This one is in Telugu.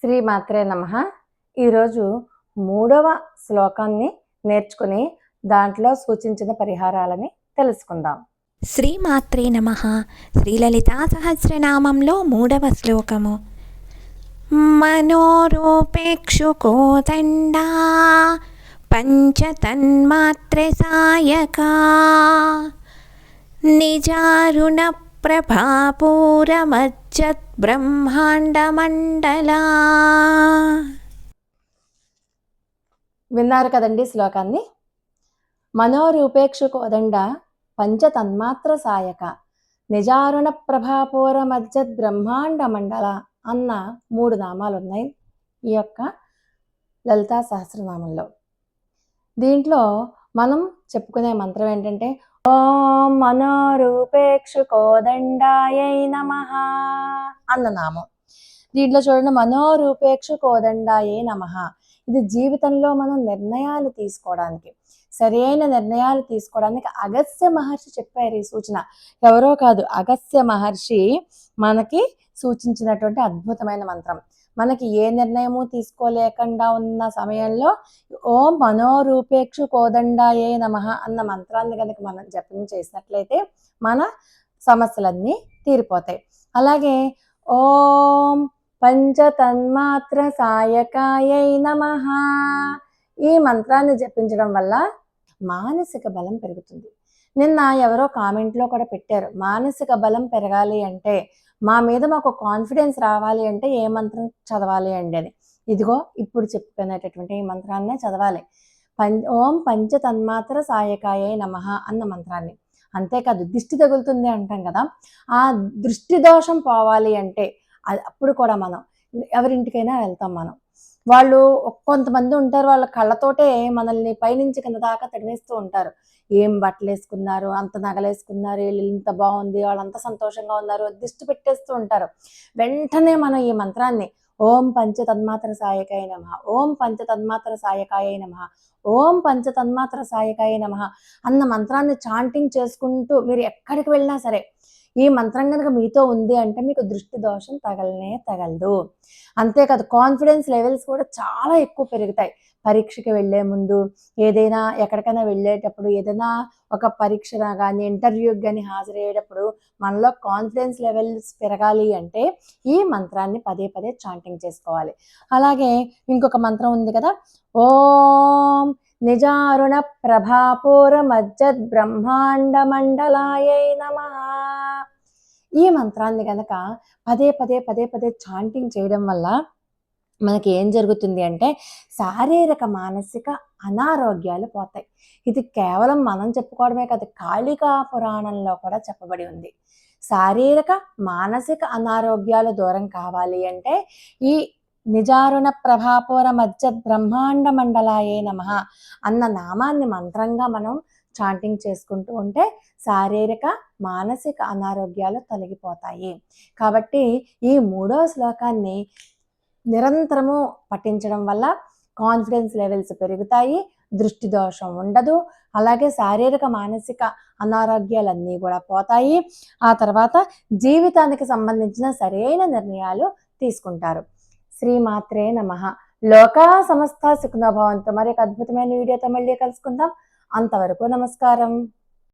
శ్రీ మాత్రే నమ. ఈరోజు మూడవ శ్లోకాన్ని నేర్చుకుని దాంట్లో సూచించిన పరిహారాలని తెలుసుకుందాం. శ్రీమాత్రే నమ. శ్రీలలితా సహస్రనామంలో మూడవ శ్లోకము. మనోరూపేక్షుకోదండా పంచతన్మాత్ర సాయకా. నిజారుణ ప్రభాపూరమజ్జత్ బ్రహ్మాండమండలా విన్నారు కదండి శ్లోకాన్ని? మనోరూపేక్షుకోదండ పంచతన్మాత్ర సాయక నిజారుణ ప్రభాపూర మధ్య బ్రహ్మాండ మండల అన్న మూడు నామాలు ఉన్నాయి ఈ యొక్క లలితా సహస్రనామంలో. దీంట్లో మనం చెప్పుకునే మంత్రం ఏంటంటే ఓం మనోరూపేక్షుకోదండాయై నమ అన్ననామం. దీంట్లో చూడండి మనోరూపేక్షుకోదండాయై నమ. ఇది జీవితంలో మనం నిర్ణయాలు తీసుకోవడానికి సరైన నిర్ణయాలు తీసుకోవడానికి అగస్త్య మహర్షి చెప్పారు ఈ సూచన. ఎవరో కాదు అగస్త్య మహర్షి మనకి సూచించినటువంటి అద్భుతమైన మంత్రం. మనకి ఏ నిర్ణయము తీసుకోలేకుండా ఉన్న సమయంలో ఓం మనోరూపేక్షు కోదండాయే నమ అన్న మంత్రాన్ని కనుక మనం జపం చేసినట్లయితే మన సమస్యలన్నీ తీరిపోతాయి. అలాగే ఓం పంచతన్మాత్ర సాయకాయై నమ ఈ మంత్రాన్ని జపించడం వల్ల మానసిక బలం పెరుగుతుంది. నిన్న ఎవరో కామెంట్లో కూడా పెట్టారు మానసిక బలం పెరగాలి అంటే మా మీద మాకు కాన్ఫిడెన్స్ రావాలి అంటే ఏ మంత్రం చదవాలి అండి అని ఇదిగో ఇప్పుడు చెప్పుకునేటటువంటి ఈ మంత్రాన్నే చదవాలి. పం ఓం పంచ తన్మాత్ర సాయకాయ నమ అన్న మంత్రాన్ని. అంతేకాదు దిష్టి తగులుతుంది అంటాం కదా ఆ దృష్టి దోషం పోవాలి అంటే అప్పుడు కూడా మనం ఎవరింటికైనా వెళ్తాం మనం. వాళ్ళు కొంతమంది ఉంటారు వాళ్ళ కళ్ళతోటే మనల్ని పైనుంచి కింద దాకా తడివేస్తూ ఉంటారు. ఏం బట్టలు వేసుకున్నారు అంత నగలేసుకున్నారు వీళ్ళు ఇంత బాగుంది వాళ్ళంత సంతోషంగా ఉన్నారు దిష్టి పెట్టేస్తూ ఉంటారు. వెంటనే మనం ఈ మంత్రాన్ని ఓం పంచ తన్మాత్ర సాయకాయ నమ ఓం పంచ తన్మాత్ర సాయకాయ నమ ఓం పంచ తన్మాత్ర సాయకాయ నమ అన్న మంత్రాన్ని చాంటింగ్ చేసుకుంటూ మీరు ఎక్కడికి వెళ్ళినా సరే ఈ మంత్రం కనుక మీతో ఉంది అంటే మీకు దృష్టి దోషం తగలనే తగలదు. అంతేకాదు కాన్ఫిడెన్స్ లెవెల్స్ కూడా చాలా ఎక్కువ పెరుగుతాయి. పరీక్షకి వెళ్ళే ముందు ఏదైనా ఎక్కడికైనా వెళ్ళేటప్పుడు ఏదైనా ఒక పరీక్ష కానీ ఇంటర్వ్యూకి కానీ హాజరయ్యేటప్పుడు మనలో కాన్ఫిడెన్స్ లెవెల్స్ పెరగాలి అంటే ఈ మంత్రాన్ని పదే పదే చాంటింగ్ చేసుకోవాలి. అలాగే ఇంకొక మంత్రం ఉంది కదా ఓం నిజారుణ ప్రభాపూర మజ్జద్ బ్రహ్మాండ మండలాయ నమ ఈ మంత్రాన్ని కనుక పదే పదే పదే పదే చాంటింగ్ చేయడం వల్ల మనకి ఏం జరుగుతుంది అంటే శారీరక మానసిక అనారోగ్యాలు పోతాయి. ఇది కేవలం మనం చెప్పుకోవడమే కాదు కాళికా పురాణంలో కూడా చెప్పబడి ఉంది. శారీరక మానసిక అనారోగ్యాలు దూరం కావాలి అంటే ఈ నిజారుణ ప్రభాపుర మధ్య బ్రహ్మాండ మండలాయే నమ అన్న నామాన్ని మంత్రంగా మనం చాంటింగ్ చేసుకుంటూ ఉంటే శారీరక మానసిక అనారోగ్యాలు తొలగిపోతాయి. కాబట్టి ఈ మూడో శ్లోకాన్ని నిరంతరము పఠించడం వల్ల కాన్ఫిడెన్స్ లెవెల్స్ పెరుగుతాయి దృష్టి దోషం ఉండదు అలాగే శారీరక మానసిక అనారోగ్యాలన్నీ కూడా పోతాయి. ఆ తర్వాత జీవితానికి సంబంధించిన సరైన నిర్ణయాలు తీసుకుంటారు. శ్రీమాత్రే నమ. లోకా సమస్త సుఖనోభావంతో మరి ఒక అద్భుతమైన వీడియోతో మళ్ళీ కలుసుకుందాం. అంతవరకు నమస్కారం.